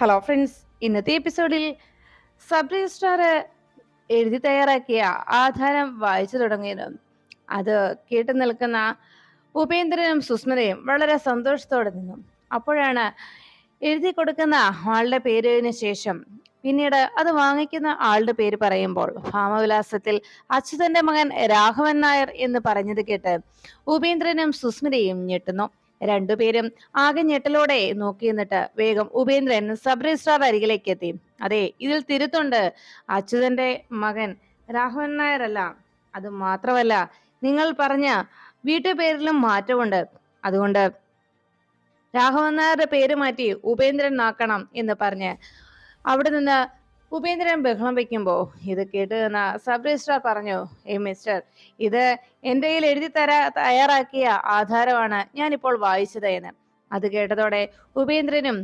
Hello friends ഇന്നത്തെ എപ്പിസോഡിൽ sub registrar എഴുതി തയ്യാറാക്കിയ ആധാരം വായിച്ചു തുടങ്ങിയത് അത് കേട്ടു നിൽക്കുന്ന ഉപേന്ദ്രനും സുസ്മിതയും വളരെ സന്തോഷത്തോടെ നിന്നു. അപ്പോഴാണ് എഴുതി കൊടുക്കുന്ന ആളുടെ പേരിന് ശേഷം പിന്നീട് അത് വാങ്ങിക്കുന്ന ആളുടെ പേര് പറയുമ്പോൾ ഭാമവിലാസത്തിൽ അച്യുതന്റെ മകൻ രാഘവൻ നായർ എന്ന് പറഞ്ഞത് കേട്ട് ഉപേന്ദ്രനും സുസ്മിതയും ഞെട്ടുന്നു. രണ്ടുപേരും ആകെ ഞെട്ടലോടെ നോക്കി നിന്നിട്ട് വേഗം ഉപേന്ദ്രൻ സബ് രജിസ്ട്രാർ അരികിലേക്ക് എത്തി. അതെ ഇതിൽ തിരുത്തുണ്ട്. അച്യുതന്റെ മകൻ രാഘവൻ നായർ അല്ല അത് മാത്രമല്ല നിങ്ങൾ പറഞ്ഞ വീട്ടുപേരിലും മാറ്റമുണ്ട്. അതുകൊണ്ട് രാഘവൻ നായരുടെ പേര് മാറ്റി ഉപേന്ദ്രൻ ആക്കണം എന്ന് പറഞ്ഞ് അവിടെ നിന്ന് ഉപേന്ദ്രൻ ബഹളം വെക്കുമ്പോ ഇത് കേട്ട് നിന്ന സബ് രജിസ്ട്രാർ പറഞ്ഞു ഏ മിസ്റ്റർ ഇത് എന്റെ കയ്യിൽ എഴുതി തരാ തയ്യാറാക്കിയ ആധാരമാണ് ഞാനിപ്പോൾ വായിച്ചത് എന്ന് അത് കേട്ടതോടെ ഉപേന്ദ്രനും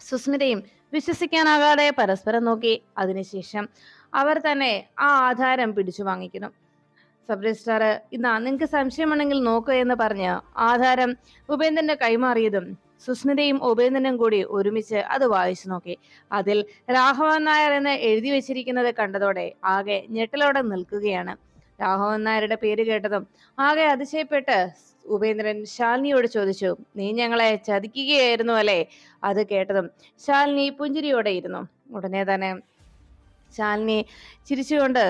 സുസ്മിതയും വിശ്വസിക്കാനാകാതെ പരസ്പരം നോക്കി. അതിനുശേഷം അവർ തന്നെ ആ ആധാരം പിടിച്ചു വാങ്ങിക്കുന്നു. സബ് രജിസ്ട്രാർ ഇന്നാ നിങ്ങൾക്ക് സംശയമുണ്ടെങ്കിൽ നോക്കുക എന്ന് പറഞ്ഞ് ആധാരം ഉപേന്ദ്രന്റെ കൈമാറിയതും സുസ്മിതയും ഉപേന്ദ്രനും കൂടി ഒരുമിച്ച് അത് വായിച്ചു നോക്കി. അതിൽ രാഘവൻ നായർ എന്ന് എഴുതി വെച്ചിരിക്കുന്നത് കണ്ടതോടെ ആകെ ഞെട്ടലോടെ നിൽക്കുകയാണ്. രാഘവൻ നായരുടെ പേര് കേട്ടതും ആകെ അതിശയപ്പെട്ട് ഉപേന്ദ്രൻ ശാലിനിയോട് ചോദിച്ചു നീ ഞങ്ങളെ ചതിക്കുകയായിരുന്നു അല്ലേ? അത് കേട്ടതും ശാലിനി പുഞ്ചിരിയോടെ ഇരുന്നു. ഉടനെ തന്നെ ശാലിനി ചിരിച്ചുകൊണ്ട്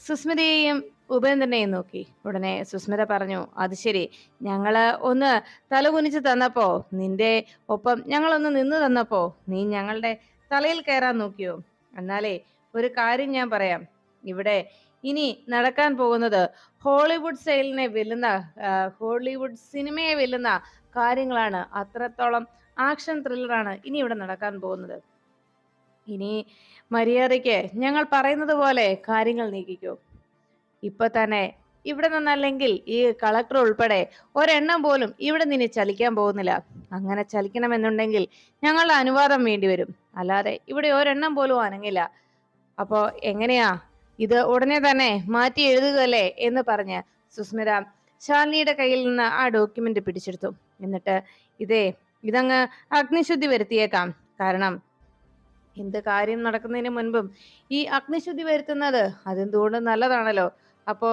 സുസ്മിതയെയും ഉപേന്ദ്രനെയും നോക്കി. ഉടനെ സുസ്മിത പറഞ്ഞു അത് ശരി. ഞങ്ങൾ ഒന്ന് തലകുനിച്ച് തന്നപ്പോ നിന്റെ ഒപ്പം ഞങ്ങളൊന്ന് നിന്ന് തന്നപ്പോ നീ ഞങ്ങളുടെ തലയിൽ കയറാൻ നോക്കിയോ? എന്നാലേ ഒരു കാര്യം ഞാൻ പറയാം. ഇവിടെ ഇനി നടക്കാൻ പോകുന്നത് ഹോളിവുഡ് സ്റ്റൈലിനെ വെല്ലുന്ന ഹോളിവുഡ് സിനിമയെ വെല്ലുന്ന കാര്യങ്ങളാണ്. അത്രത്തോളം ആക്ഷൻ ത്രില്ലറാണ് ഇനി ഇവിടെ നടക്കാൻ പോകുന്നത്. ഇനി മര്യാദയ്ക്ക് ഞങ്ങൾ പറയുന്നത് പോലെ കാര്യങ്ങൾ നീക്കിക്കോ. ഇപ്പൊ തന്നെ. ഇവിടെ നിന്നല്ലെങ്കിൽ ഈ കളക്ടർ ഉൾപ്പെടെ ഒരെണ്ണം പോലും ഇവിടെ നിന്ന് ചലിക്കാൻ പോകുന്നില്ല. അങ്ങനെ ചലിക്കണമെന്നുണ്ടെങ്കിൽ ഞങ്ങളുടെ അനുവാദം വേണ്ടി വരും. അല്ലാതെ ഇവിടെ ഒരെണ്ണം പോലും അനങ്ങില്ല. അപ്പോ എങ്ങനെയാ? ഇത് ഉടനെ തന്നെ മാറ്റി എഴുതുകയല്ലേ എന്ന് പറഞ്ഞ് സുസ്മിത ശാലിനിയുടെ കയ്യിൽ നിന്ന് ആ ഡോക്യുമെന്റ് പിടിച്ചെടുത്തു. എന്നിട്ട് ഇതേ ഇതങ്ങ് അഗ്നിശുദ്ധി വരുത്തിയേക്കാം. കാരണം എന്ത് കാര്യം നടക്കുന്നതിന് മുൻപും ഈ അഗ്നിശുദ്ധി വരുത്തുന്നത് അതെന്തുകൊണ്ട് നല്ലതാണല്ലോ? അപ്പോ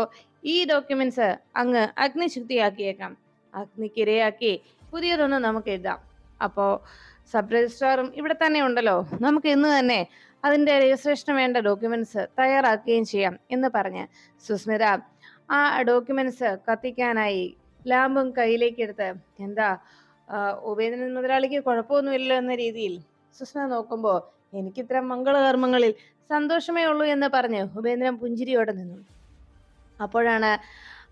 ഈ ഡോക്യുമെന്റ്സ് അങ്ങ് അഗ്നിശുദ്ധിയാക്കിയേക്കാം. അഗ്നിക്കിരയാക്കി പുതിയതൊന്ന് നമുക്ക് എഴുതാം അപ്പോ സബ് രജിസ്ട്രാറും ഇവിടെ തന്നെ ഉണ്ടല്ലോ. നമുക്ക് ഇന്ന് തന്നെ അതിന്റെ രജിസ്ട്രേഷന് വേണ്ട ഡോക്യുമെന്റ്സ് തയ്യാറാക്കുകയും ചെയ്യാം എന്ന് പറഞ്ഞ് സുസ്മിത ആ ഡോക്യുമെന്റ്സ് കത്തിക്കാനായി ലാമ്പും കയ്യിലേക്ക് എടുത്ത് എന്താ ഉപേന്ദ്രൻ മുതലാളിക്ക് കുഴപ്പമൊന്നുമില്ലല്ലോ എന്ന രീതിയിൽ സുസ്മിത നോക്കുമ്പോൾ എനിക്ക് ഇത്തരം മംഗളകർമ്മങ്ങളിൽ സന്തോഷമേ ഉള്ളൂ എന്ന് പറഞ്ഞ് ഉപേന്ദ്രൻ പുഞ്ചിരിയോടെ നിന്നു. അപ്പോഴാണ്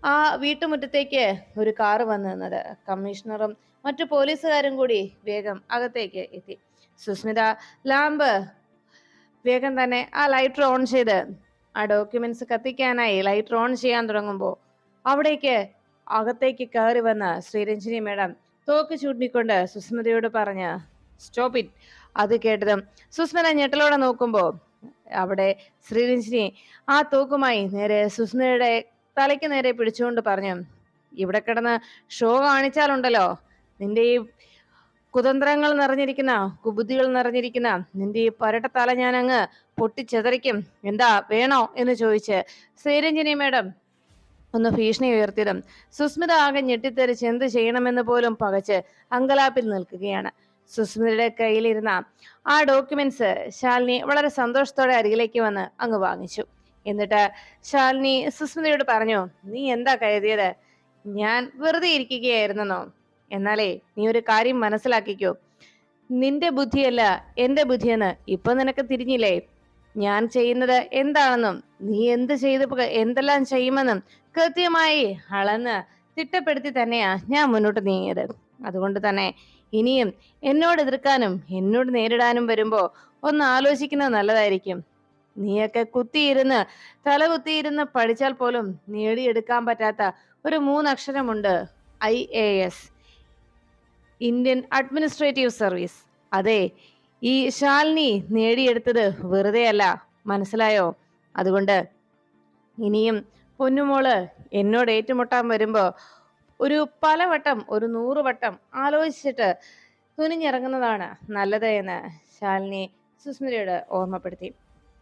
ആ വീട്ടുമുറ്റത്തേക്ക് ഒരു കാറ് വന്നു നിന്നത്. കമ്മീഷണറും മറ്റു പോലീസുകാരും കൂടി വേഗം അകത്തേക്ക് എത്തി. സുസ്മിത ലാമ്പ് വേഗം തന്നെ ആ ലൈറ്റർ ഓൺ ചെയ്ത് ആ ഡോക്യുമെന്റ്സ് കത്തിക്കാനായി ലൈറ്റർ ഓൺ ചെയ്യാൻ തുടങ്ങുമ്പോൾ അവിടേക്ക് അകത്തേക്ക് കയറി വന്ന ശ്രീരഞ്ജിനി മേഡം തോക്ക് ചൂണ്ടിക്കൊണ്ട് സുസ്മിതയോട് പറഞ്ഞ് സ്റ്റോപ്പ് ഇറ്റ് അത് കേട്ടതും സുസ്മിത ഞെട്ടലോടെ നോക്കുമ്പോൾ അവിടെ ശ്രീരഞ്ജിനി ആ തൂക്കുമായി നേരെ സുസ്മിതയുടെ തലയ്ക്ക് നേരെ പിടിച്ചുകൊണ്ട് പറഞ്ഞു ഇവിടെ കിടന്ന് ഷോ കാണിച്ചാലുണ്ടല്ലോ. നിന്റെ ഈ കുതന്ത്രങ്ങൾ നിറഞ്ഞിരിക്കുന്ന കുബുദ്ധികൾ നിറഞ്ഞിരിക്കുന്ന നിന്റെ ഈ പരട്ട തല ഞാൻ അങ്ങ് പൊട്ടിച്ചെതറിക്കും. എന്താ വേണോ? എന്ന് ചോദിച്ച് ശ്രീരഞ്ജിനി മേഡം ഒന്ന് ഭീഷണി ഉയർത്തിയതും സുസ്മിത ആകെ ഞെട്ടിത്തെറിച്ച് എന്ത് ചെയ്യണമെന്ന് പോലും പകച്ച് അങ്കലാപ്പിൽ നിൽക്കുകയാണ്. സുസ്മിതയുടെ കയ്യിലിരുന്ന ആ ഡോക്യുമെന്റ്സ് ശാലിനി വളരെ സന്തോഷത്തോടെ അരികിലേക്ക് വന്ന് അങ്ങ് വാങ്ങിച്ചു. എന്നിട്ട് ശാലിനി സുസ്മിതയോട് പറഞ്ഞു നീ എന്താ കരുതിയത്? ഞാൻ വെറുതെ ഇരിക്കുകയായിരുന്നെന്നോ എന്നാലേ നീ ഒരു കാര്യം മനസ്സിലാക്കിക്കോ. നിന്റെ ബുദ്ധിയല്ല എന്റെ ബുദ്ധിയെന്ന് ഇപ്പൊ നിനക്ക് തിരിഞ്ഞില്ലേ? ഞാൻ ചെയ്യുന്നത് എന്താണെന്നും നീ എന്ത് ചെയ്ത് എന്തെല്ലാം ചെയ്യുമെന്നും കൃത്യമായി അളന്ന് തിട്ടപ്പെടുത്തി തന്നെയാ ഞാൻ മുന്നോട്ട് നീങ്ങിയത്. അതുകൊണ്ട് തന്നെ ഇനിയും എന്നോട് എതിർക്കാനും എന്നോട് നേരിടാനും വരുമ്പോ ഒന്ന് ആലോചിക്കുന്നത് നല്ലതായിരിക്കും. നീയൊക്കെ കുത്തിയിരുന്ന് തല കുത്തിയിരുന്ന് പഠിച്ചാൽ പോലും നേടിയെടുക്കാൻ പറ്റാത്ത ഒരു മൂന്നക്ഷരമുണ്ട് I A S. Indian administrative service. അതെ ഈ ശാലിനി നേടിയെടുത്തത് വെറുതെയല്ല മനസ്സിലായോ? അതുകൊണ്ട് ഇനിയും പൊന്നുമോൾ എന്നോട് ഏറ്റുമുട്ടാൻ വരുമ്പോ ഒരു പലവട്ടം ഒരു നൂറുവട്ടം ആലോചിച്ചിട്ട് തുനിഞ്ഞിറങ്ങുന്നതാണ് നല്ലത് എന്ന് ശാലിനി സുസ്മിതയോട് ഓർമ്മപ്പെടുത്തി.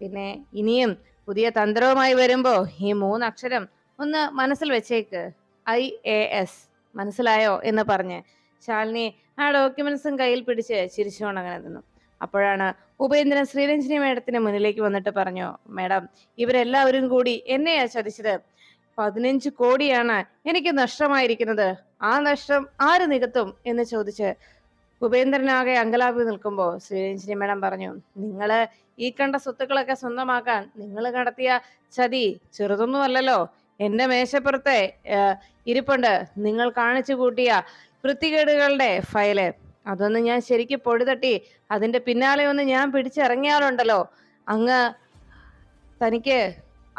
പിന്നെ ഇനിയും പുതിയ തന്ത്രവുമായി വരുമ്പോൾ ഈ മൂന്നക്ഷരം ഒന്ന് മനസ്സിൽ വെച്ചേക്ക്. ഐ എ എസ് മനസ്സിലായോ എന്ന് പറഞ്ഞ് ശാലിനി ആ ഡോക്യുമെന്റ്സും കയ്യിൽ പിടിച്ച് ചിരിച്ചുകൊണ്ട് അങ്ങനെ നിന്നു. അപ്പോഴാണ് ഉപേന്ദ്രൻ ശ്രീരഞ്ജിനി മേഡത്തിന് മുന്നിലേക്ക് വന്നിട്ട് പറഞ്ഞു മേഡം ഇവരെല്ലാവരും കൂടി എന്നെയാ ചതിച്ചത്? പതിനഞ്ച് കോടിയാണ് എനിക്ക് നഷ്ടമായിരിക്കുന്നത്. ആ നഷ്ടം ആര് നികത്തും? എന്ന് ചോദിച്ച് ഉപേന്ദ്രനാകെ അങ്കലാപി നിൽക്കുമ്പോൾ ശ്രീരഞ്ജിനി മേഡം പറഞ്ഞു നിങ്ങൾ ഈ കണ്ട സ്വത്തുക്കളൊക്കെ സ്വന്തമാക്കാൻ നിങ്ങൾ നടത്തിയ ചതി ചെറുതൊന്നുമല്ലല്ലോ എന്റെ മേശപ്പുറത്തെ ഇരിപ്പുണ്ട്. നിങ്ങൾ കാണിച്ചു കൂട്ടിയ വൃത്തികേടുകളുടെ ഫയൽ. അതൊന്ന് ഞാൻ ശരിക്ക് പൊടിതട്ടി അതിന്റെ പിന്നാലെ ഒന്ന് ഞാൻ പിടിച്ചിറങ്ങിയാലുണ്ടല്ലോ അങ്ങ് തനിക്ക്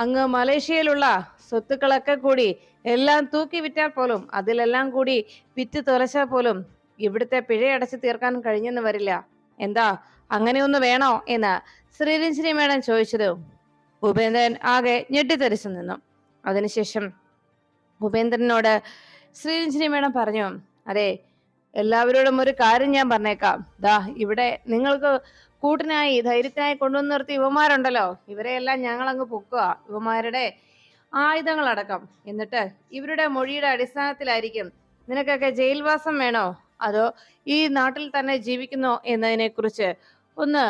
അങ്ങ് മലേഷ്യയിലുള്ള സ്വത്തുക്കളൊക്കെ കൂടി എല്ലാം തൂക്കി വിറ്റാൽ പോലും അതിലെല്ലാം കൂടി വിറ്റ് തുലച്ചാൽ പോലും ഇവിടുത്തെ പിഴയടച്ചു തീർക്കാൻ കഴിഞ്ഞെന്ന് വരില്ല. എന്താ അങ്ങനെയൊന്ന് വേണോ എന്ന് ശ്രീരഞ്ജിനി മേഡം ചോദിച്ചത് ഉപേന്ദ്രൻ ആകെ ഞെട്ടിത്തെറിച്ചു നിന്നു. അതിനുശേഷം ഉപേന്ദ്രനോട് ശ്രീരഞ്ജിനി മേഡം പറഞ്ഞു അതെ എല്ലാവരോടും ഒരു കാര്യം ഞാൻ പറഞ്ഞേക്കാം. ദാ ഇവിടെ നിങ്ങൾക്ക് കൂട്ടിനായി ധൈര്യത്തിനായി കൊണ്ടുവന്ന് നിർത്തി ഇവന്മാരുണ്ടല്ലോ. ഇവരെയെല്ലാം ഞങ്ങൾ അങ്ങ് പൊക്കുക. ഇവന്മാരുടെ ആയുധങ്ങളടക്കം. എന്നിട്ട് ഇവരുടെ മൊഴിയുടെ അടിസ്ഥാനത്തിലായിരിക്കും നിനക്കൊക്കെ ജയിൽവാസം വേണോ? അതോ ഈ നാട്ടിൽ തന്നെ ജീവിക്കുന്നോ എന്നതിനെ കുറിച്ച് ഒന്ന്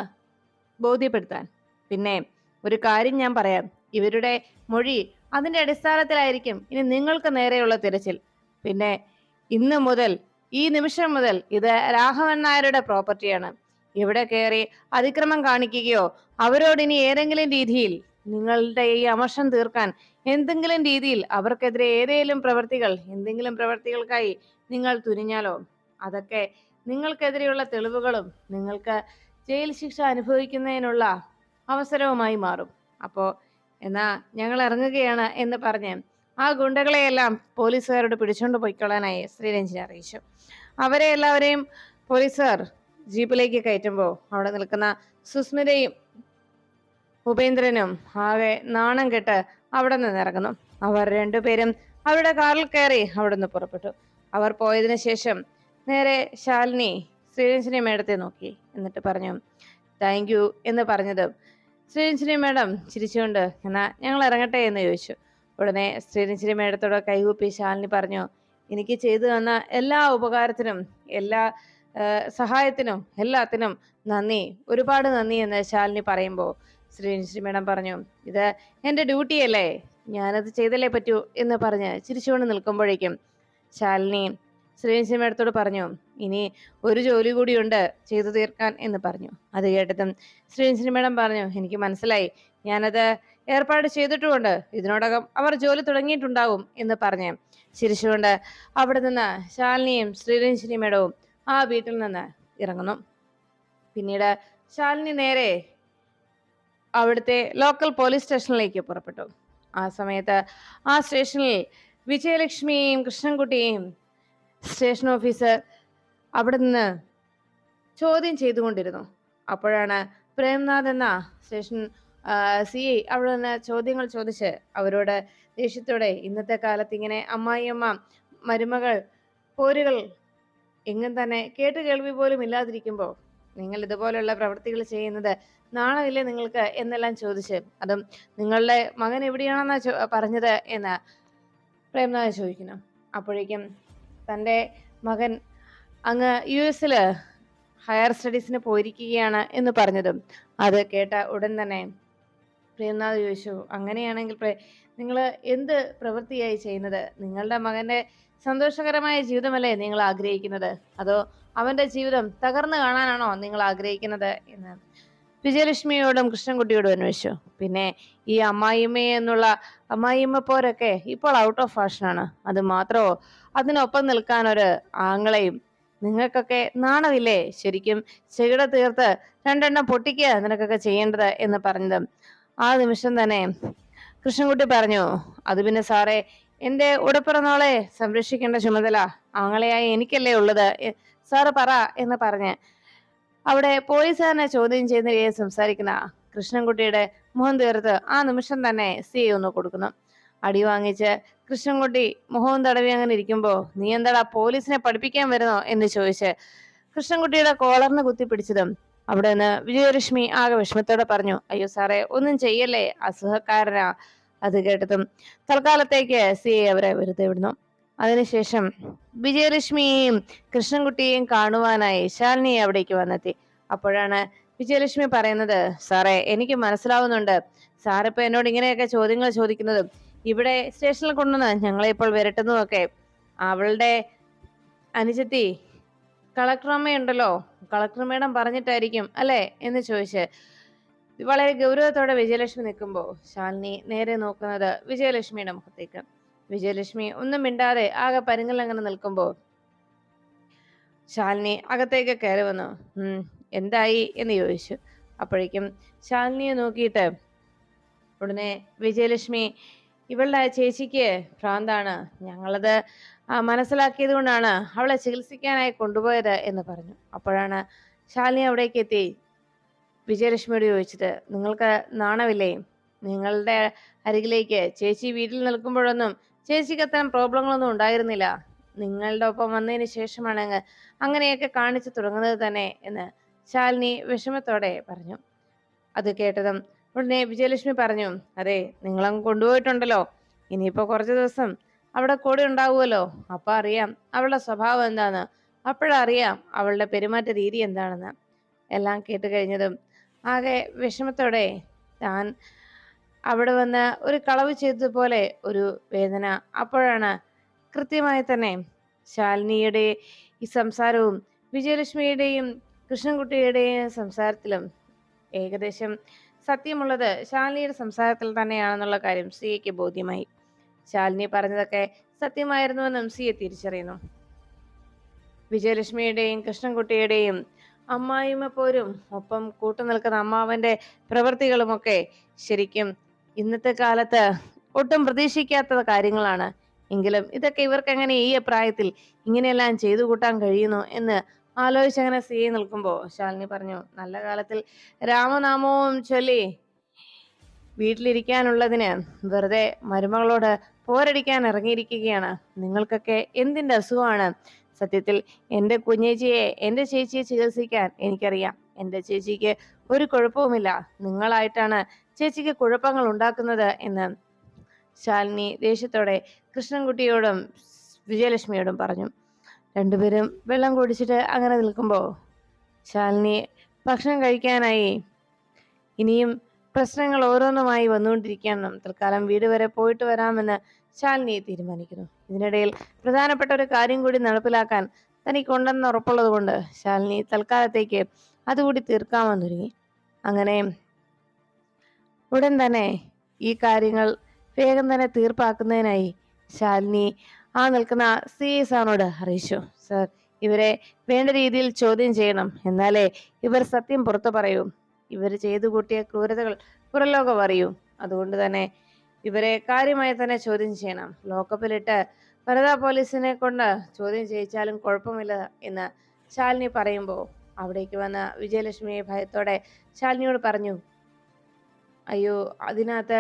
ബോധ്യപ്പെടുത്താൻ. പിന്നെ ഒരു കാര്യം ഞാൻ പറയാം. ഇവരുടെ മൊഴി അതിന്റെ അടിസ്ഥാനത്തിലായിരിക്കും ഇനി നിങ്ങൾക്ക് നേരെയുള്ള തിരച്ചിൽ. പിന്നെ ഇന്ന് മുതൽ ഈ നിമിഷം മുതൽ ഇത് രാഘവൻ നായരുടെ പ്രോപ്പർട്ടിയാണ്. ഇവിടെ കയറി അതിക്രമം കാണിക്കുകയോ അവരോട് ഇനി ഏതെങ്കിലും രീതിയിൽ നിങ്ങളുടെ ഈ അമർഷം തീർക്കാൻ എന്തെങ്കിലും രീതിയിൽ അവർക്കെതിരെ ഏതെങ്കിലും പ്രവൃത്തികൾ എന്തെങ്കിലും പ്രവൃത്തികൾക്കായി നിങ്ങൾ തുനിഞ്ഞാലോ? അതൊക്കെ നിങ്ങൾക്കെതിരെയുള്ള തെളിവുകളും നിങ്ങൾക്ക് ജയിൽ ശിക്ഷ അനുഭവിക്കുന്നതിനുള്ള അവസരവുമായി മാറും. അപ്പോ എന്നാ ഞങ്ങൾ ഇറങ്ങുകയാണ് എന്ന് പറഞ്ഞ് ആ ഗുണ്ടകളെയെല്ലാം പോലീസുകാരോട് പിടിച്ചുകൊണ്ട് പോയിക്കൊള്ളാനായി ശ്രീരഞ്ജിനെ അറിയിച്ചു. അവരെ എല്ലാവരെയും പോലീസുകാർ ജീപ്പിലേക്ക് കയറ്റുമ്പോൾ അവിടെ നിൽക്കുന്ന സുസ്മിതയും ഉപേന്ദ്രനും ആകെ നാണം കെട്ട് അവിടെ നിന്ന് ഇറങ്ങുന്നു. അവർ രണ്ടുപേരും അവരുടെ കാറിൽ കയറി അവിടെ നിന്ന് പുറപ്പെട്ടു. അവർ പോയതിനു ശേഷം നേരെ ശാലിനി ശ്രീരഞ്ജിനി മേഡത്തെ നോക്കി എന്നിട്ട് പറഞ്ഞു താങ്ക് യു എന്ന് പറഞ്ഞതും ശ്രീരഞ്ജിനി മേഡം ചിരിച്ചുകൊണ്ട് എന്നാ ഞങ്ങൾ ഇറങ്ങട്ടെ എന്ന് ചോദിച്ചു. ഉടനെ ശ്രീരഞ്ജിനി മേഡത്തോട് കൈകൂപ്പി ശാലിനി പറഞ്ഞു എനിക്ക് ചെയ്തു തന്ന എല്ലാ ഉപകാരത്തിനും എല്ലാ സഹായത്തിനും എല്ലാത്തിനും നന്ദി ഒരുപാട് നന്ദി എന്ന് ശാലിനി പറയുമ്പോൾ ശ്രീനിശ്രീ മേഡം പറഞ്ഞു ഇത് എന്റെ ഡ്യൂട്ടിയല്ലേ ഞാനത് ചെയ്തല്ലേ പറ്റൂ? എന്ന് പറഞ്ഞ് ചിരിച്ചുകൊണ്ട് നിൽക്കുമ്പോഴേക്കും ശാലിനി ശ്രീരഞ്ജിനി മേഡത്തോട് പറഞ്ഞു ഇനി ഒരു ജോലി കൂടിയുണ്ട് ചെയ്തു തീർക്കാൻ എന്ന് പറഞ്ഞു. അത് കേട്ടതും ശ്രീരഞ്ജിനി മേഡം പറഞ്ഞു എനിക്ക് മനസ്സിലായി ഞാനത് ഏർപ്പാട് ചെയ്തിട്ടുമുണ്ട് ഇതിനോടകം അവർ ജോലി തുടങ്ങിയിട്ടുണ്ടാവും എന്ന് പറഞ്ഞ് ചിരിച്ചുകൊണ്ട് അവിടെ നിന്ന് ശാലിനിയും ശ്രീരഞ്ജിനി മേഡവും ആ വീട്ടിൽ നിന്ന് ഇറങ്ങുന്നു. പിന്നീട് ശാലിനി നേരെ അവിടുത്തെ ലോക്കൽ പോലീസ് സ്റ്റേഷനിലേക്ക് പുറപ്പെട്ടു. ആ സമയത്ത് ആ സ്റ്റേഷനിൽ വിജയലക്ഷ്മിയെയും കൃഷ്ണൻകുട്ടിയെയും സ്റ്റേഷൻ ഓഫീസർ അവിടെ നിന്ന് ചോദ്യം ചെയ്തുകൊണ്ടിരുന്നു. അപ്പോഴാണ് പ്രേംനാഥ് എന്ന സ്റ്റേഷൻ സി ഐ അവിടെ നിന്ന് ചോദ്യങ്ങൾ ചോദിച്ച് അവരോട് ദേഷ്യത്തോടെ ഇന്നത്തെ കാലത്ത് ഇങ്ങനെ അമ്മായിയമ്മ മരുമകൾ പോരുകൾ എങ്ങും തന്നെ കേട്ട് കേൾവി പോലും ഇല്ലാതിരിക്കുമ്പോൾ നിങ്ങൾ ഇതുപോലുള്ള പ്രവൃത്തികൾ ചെയ്യുന്നത് നാണമില്ലേ നിങ്ങൾക്ക് എന്നെല്ലാം ചോദിച്ച്. അതും നിങ്ങളുടെ മകൻ എവിടെയാണെന്നാ പറഞ്ഞത് എന്ന് പ്രേംനാഥ് ചോദിക്കുന്നു. അപ്പോഴേക്കും തന്റെ മകൻ അങ്ങ് യു എസിൽ ഹയർ സ്റ്റഡീസിന് പോയിരിക്കുകയാണ് എന്ന് പറഞ്ഞതും അത് കേട്ട ഉടൻ തന്നെ പ്രിയനാഥ് ചോദിച്ചു അങ്ങനെയാണെങ്കിൽ നിങ്ങൾ എന്ത് പ്രവൃത്തിയായി ചെയ്യുന്നത്? നിങ്ങളുടെ മകന്റെ സന്തോഷകരമായ ജീവിതമല്ലേ നിങ്ങൾ ആഗ്രഹിക്കുന്നത്? അതോ അവന്റെ ജീവിതം തകർന്നു കാണാനാണോ നിങ്ങൾ ആഗ്രഹിക്കുന്നത്? എന്ന് വിജയലക്ഷ്മിയോടും കൃഷ്ണൻകുട്ടിയോടും അന്വേഷിച്ചു. പിന്നെ ഈ അമ്മായിമ്മയെന്നുള്ള അമ്മായിമ്മ പോരൊക്കെ ഇപ്പോൾ ഔട്ട് ഓഫ് ഫാഷനാണ് അത് മാത്രമോ അതിനൊപ്പം നിൽക്കാൻ ഒരു ആങ്ങളെയും നിങ്ങൾക്കൊക്കെ നാണമില്ലേ ശരിക്കും? ചെകിട തീർത്ത് രണ്ടെണ്ണം പൊട്ടിക്കുക നിനക്കൊക്കെ ചെയ്യേണ്ടത് എന്ന് പറഞ്ഞത് ആ നിമിഷം തന്നെ കൃഷ്ണൻകുട്ടി പറഞ്ഞു അത് പിന്നെ സാറേ എന്റെ ഉടപ്പിറന്നോളെ സംരക്ഷിക്കേണ്ട ചുമതല ആങ്ങളെയായി എനിക്കല്ലേ ഉള്ളത്? സാറ് പറ എന്ന് പറഞ്ഞ് അവിടെ പോലീസുകാരനെ ചോദ്യം ചെയ്യുന്ന രീതിയിൽ സംസാരിക്കുന്ന കൃഷ്ണൻകുട്ടിയുടെ മുഖം തീർത്ത് ആ നിമിഷം തന്നെ സി ഒന്ന് കൊടുക്കുന്നു. അടി വാങ്ങിച്ച് കൃഷ്ണൻകുട്ടി മുഖവും തടവി അങ്ങനെ ഇരിക്കുമ്പോ നീ എന്താടാ പോലീസിനെ പഠിപ്പിക്കാൻ വരുന്നോ? എന്ന് ചോദിച്ച് കൃഷ്ണൻകുട്ടിയുടെ കോളറിന് കുത്തിപ്പിടിച്ചതും അവിടെ നിന്ന് വിജയലക്ഷ്മി ആകെ വിഷമത്തോടെ പറഞ്ഞു അയ്യോ സാറേ ഒന്നും ചെയ്യല്ലേ? അസുഖക്കാരനാ. അത് കേട്ടതും തൽക്കാലത്തേക്ക് സി അവരെ വെറുതെ വിടുന്നു. അതിനുശേഷം വിജയലക്ഷ്മിയെയും കൃഷ്ണൻകുട്ടിയെയും കാണുവാനായി ശാലിനി അവിടേക്ക് വന്നെത്തി. അപ്പോഴാണ് വിജയലക്ഷ്മി പറയുന്നത് സാറേ എനിക്ക് മനസ്സിലാവുന്നുണ്ട്. സാറിപ്പോ എന്നോട് ഇങ്ങനെയൊക്കെ ചോദ്യങ്ങൾ ചോദിക്കുന്നതും ഇവിടെ സ്റ്റേഷനിൽ കൊണ്ടുവന്ന് ഞങ്ങളെ ഇപ്പോൾ വിരട്ടുന്നതൊക്കെ. അവളുടെ അനുജത്തി കളക്ടറമ്മയുണ്ടല്ലോ കളക്ടർ മേഡം പറഞ്ഞിട്ടായിരിക്കും അല്ലേ? എന്ന് ചോദിച്ച് വളരെ ഗൗരവത്തോടെ വിജയലക്ഷ്മി നിൽക്കുമ്പോൾ ശാലിനി നേരെ നോക്കുന്നത് വിജയലക്ഷ്മിയുടെ മുഖത്തേക്ക്. വിജയലക്ഷ്മി ഒന്നും മിണ്ടാതെ ആകെ പരുങ്ങലങ്ങനെ നിൽക്കുമ്പോൾ ശാലിനി അകത്തേക്ക് കയറി വന്നു. എന്തായി? എന്ന് ചോദിച്ചു. അപ്പോഴേക്കും ശാലിനിയെ നോക്കിയിട്ട് ഉടനെ വിജയലക്ഷ്മി ഇവളുടെ ചേച്ചിക്ക് ഭ്രാന്താണ്. ഞങ്ങളത് മനസ്സിലാക്കിയത് കൊണ്ടാണ് അവളെ ചികിത്സിക്കാനായി കൊണ്ടുപോയത് എന്ന് പറഞ്ഞു. അപ്പോഴാണ് ശാലിനി അവിടേക്ക് എത്തി. വിജയലക്ഷ്മിയോട് ചോദിച്ചത് നിങ്ങൾക്ക് നാണമില്ലേ? നിങ്ങളുടെ അരികിലേക്ക് ചേച്ചി വീട്ടിൽ നിൽക്കുമ്പോഴൊന്നും ചേച്ചിക്ക് അത്തരം പ്രോബ്ലങ്ങളൊന്നും ഉണ്ടായിരുന്നില്ല. നിങ്ങളുടെ ഒപ്പം വന്നതിന് ശേഷമാണ് അങ്ങനെയൊക്കെ കാണിച്ചു തുടങ്ങുന്നത് തന്നെ എന്ന് ശാലിനി വിഷമത്തോടെ പറഞ്ഞു. അത് കേട്ടതും ഉടനെ വിജയലക്ഷ്മി പറഞ്ഞു അതെ നിങ്ങളങ്ങ് കൊണ്ടുപോയിട്ടുണ്ടല്ലോ. ഇനിയിപ്പോ കുറച്ച് ദിവസം അവിടെ കൂടെ ഉണ്ടാവുമല്ലോ. അപ്പൊ അറിയാം അവളുടെ സ്വഭാവം എന്താന്ന്. അപ്പോഴറിയാം അവളുടെ പെരുമാറ്റ രീതി എന്താണെന്ന്. എല്ലാം കേട്ട് കഴിഞ്ഞതും ആകെ വിഷമത്തോടെ താൻ അവിടെ വന്ന് ഒരു കളവ് ചെയ്തതുപോലെ ഒരു വേദന അപ്പോഴാണ് കൃത്യമായി തന്നെ ശാലിനിയുടെ ഈ സംസാരവും വിജയലക്ഷ്മിയുടെയും കൃഷ്ണൻകുട്ടിയുടെയും സംസാരത്തിലും ഏകദേശം സത്യമുള്ളത് ശാലിനിയുടെ സംസാരത്തിൽ തന്നെയാണെന്നുള്ള കാര്യം സിയയ്ക്ക് ബോധ്യമായി. ശാലിനി പറഞ്ഞതൊക്കെ സത്യമായിരുന്നുവെന്നും സിയെ തിരിച്ചറിയുന്നു. വിജയലക്ഷ്മിയുടെയും കൃഷ്ണൻകുട്ടിയുടെയും അമ്മായിമ്മ പോരും ഒപ്പം കൂട്ടുനിൽക്കുന്ന അമ്മാവന്റെ പ്രവൃത്തികളുമൊക്കെ ശരിക്കും ഇന്നത്തെ കാലത്ത് ഒട്ടും പ്രതീക്ഷിക്കാത്ത കാര്യങ്ങളാണ്. എങ്കിലും ഇതൊക്കെ ഇവർക്ക് എങ്ങനെ ഈ പ്രായത്തിൽ ഇങ്ങനെയെല്ലാം ചെയ്തു കൂട്ടാൻ കഴിയുന്നു എന്ന് ആലോചിച്ചങ്ങനെ സിയെ നിൽക്കുമ്പോൾ ശാലിനി പറഞ്ഞു നല്ല കാലത്തിൽ രാമനാമവും ചൊല്ലി വീട്ടിലിരിക്കാനുള്ളതിന് വെറുതെ മരുമകളോട് പോരടിക്കാൻ ഇറങ്ങിയിരിക്കുകയാണ്. നിങ്ങൾക്കൊക്കെ എന്തിന്റെ അസുഖമാണ്? സത്യത്തിൽ എന്റെ കുഞ്ഞേച്ചിയെ എന്റെ ചേച്ചിയെ ചികിത്സിക്കാൻ എനിക്കറിയാം. എന്റെ ചേച്ചിക്ക് ഒരു കുഴപ്പവുമില്ല. നിങ്ങളായിട്ടാണ് ചേച്ചിക്ക് കുഴപ്പങ്ങൾ ഉണ്ടാക്കുന്നത് എന്ന് ശാലിനി ദേഷ്യത്തോടെ കൃഷ്ണൻകുട്ടിയോടും വിജയലക്ഷ്മിയോടും പറഞ്ഞു. രണ്ടുപേരും വെള്ളം കുടിച്ചിട്ട് അങ്ങനെ നിൽക്കുമ്പോൾ ശാലിനി ഭക്ഷണം കഴിക്കാനായി ഇനിയും പ്രശ്നങ്ങൾ ഓരോന്നുമായി വന്നുകൊണ്ടിരിക്കണം തൽക്കാലം വീട് വരെ പോയിട്ട് വരാമെന്ന് ശാലിനി തീരുമാനിക്കുന്നു. ഇതിനിടയിൽ പ്രധാനപ്പെട്ട ഒരു കാര്യം കൂടി നടപ്പിലാക്കാൻ തനിക്കുണ്ടെന്ന് ഉറപ്പുള്ളത് കൊണ്ട് ശാലിനി തൽക്കാലത്തേക്ക് അതുകൂടി തീർക്കാമെന്നൊരുങ്ങി അങ്ങനെ ഉടൻ തന്നെ ഈ കാര്യങ്ങൾ വേഗം തന്നെ തീർപ്പാക്കുന്നതിനായി ശാലിനി ആ നിൽക്കുന്ന സി സാറിനോട് അറിയിച്ചു സർ ഇവരെ വേണ്ട രീതിയിൽ ചോദ്യം ചെയ്യണം. എന്നാലേ ഇവർ സത്യം പുറത്തു പറയൂ. ഇവർ ചെയ്തു കൂട്ടിയ ക്രൂരതകൾ പുറലോകം അറിയൂ. അതുകൊണ്ട് തന്നെ ഇവരെ കാര്യമായി തന്നെ ചോദ്യം ചെയ്യണം. ലോക്കപ്പിലിട്ട് വനിതാ പോലീസിനെ കൊണ്ട് ചോദ്യം ചെയ്യിച്ചാലും കുഴപ്പമില്ല എന്ന് ശാലിനി പറയുമ്പോൾ അവിടേക്ക് വന്ന വിജയലക്ഷ്മിയെ ഭയത്തോടെ ശാലിനിയോട് പറഞ്ഞു അയ്യോ അതിനകത്ത്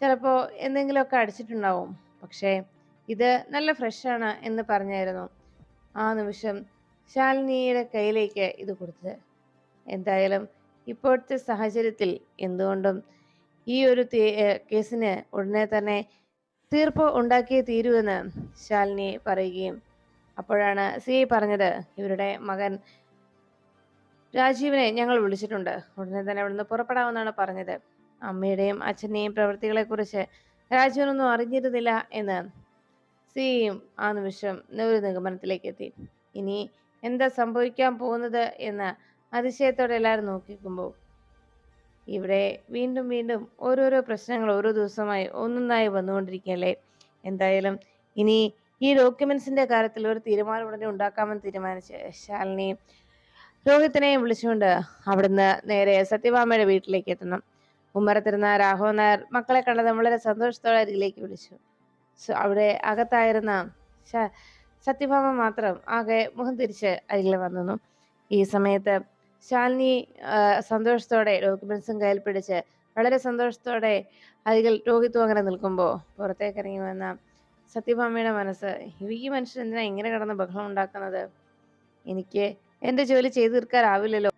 ചിലപ്പോൾ എന്തെങ്കിലുമൊക്കെ അടിച്ചിട്ടുണ്ടാവും. പക്ഷേ ഇത് നല്ല ഫ്രഷ് ആണ് എന്ന് പറഞ്ഞായിരുന്നു. ആ നിമിഷം ശാലിനിയുടെ കയ്യിലേക്ക് ഇത് കൊടുത്തത്. എന്തായാലും ഇപ്പോഴത്തെ സാഹചര്യത്തിൽ എന്തുകൊണ്ടും ഈ ഒരു കേസിന് ഉടനെ തന്നെ തീർപ്പ് ഉണ്ടാക്കിയേ തീരുവെന്ന് ശാലിനി പറയുകയും അപ്പോഴാണ് സി ഐ പറഞ്ഞത് ഇവരുടെ മകൻ രാജീവിനെ ഞങ്ങൾ വിളിച്ചിട്ടുണ്ട്. ഉടനെ തന്നെ അവിടുന്ന് പുറപ്പെടാമെന്നാണ് പറഞ്ഞത്. അമ്മയുടെയും അച്ഛന്റെയും പ്രവൃത്തികളെക്കുറിച്ച് രാജീവനൊന്നും അറിഞ്ഞിരുന്നില്ല എന്ന് സിയും ആ നിമിഷം ഒരു നിഗമനത്തിലേക്ക് എത്തി. ഇനി എന്താ സംഭവിക്കാൻ പോകുന്നത് എന്ന് അതിശയത്തോടെ എല്ലാവരും നോക്കിക്കുമ്പോൾ ഇവിടെ വീണ്ടും വീണ്ടും ഓരോരോ പ്രശ്നങ്ങൾ ഓരോ ദിവസമായി ഒന്നൊന്നായി വന്നുകൊണ്ടിരിക്കുകയല്ലേ? എന്തായാലും ഇനി ഈ ഡോക്യുമെന്റ്സിന്റെ കാര്യത്തിൽ ഒരു തീരുമാനം ഉടനെ ഉണ്ടാക്കാമെന്ന് തീരുമാനിച്ച് ശാലിനി രോഹിത്തിനെയും വിളിച്ചുകൊണ്ട് അവിടുന്ന് നേരെ സത്യഭാമയുടെ വീട്ടിലേക്ക് എത്തണം. ഉമ്മറത്തിരുന്ന രാഘവൻ നായർ മക്കളെ കണ്ടത് വളരെ സന്തോഷത്തോടെ അരികിലേക്ക് വിളിച്ചു. അവിടെ അകത്തായിരുന്ന സത്യഭാമ മാത്രം ആകെ മുഖം തിരിച്ച് അരികിൽ വന്നു ഈ സമയത്ത് ശാലിനി സന്തോഷത്തോടെ ഡോക്യുമെന്റ്സും കയ്യിൽ പിടിച്ച് വളരെ സന്തോഷത്തോടെ അരികിൽ രോഹിത്തും അങ്ങനെ നിൽക്കുമ്പോൾ പുറത്തേക്ക് ഇറങ്ങി വന്ന സത്യഭാമയുടെ മനസ്സ് ഈ മനുഷ്യൻ എന്തിനാ ഇങ്ങനെ കിടന്ന് ബഹളം ഉണ്ടാക്കുന്നത്? എനിക്ക് എന്റെ ജോലി ചെയ്തു തീർക്കാനാവില്ലല്ലോ.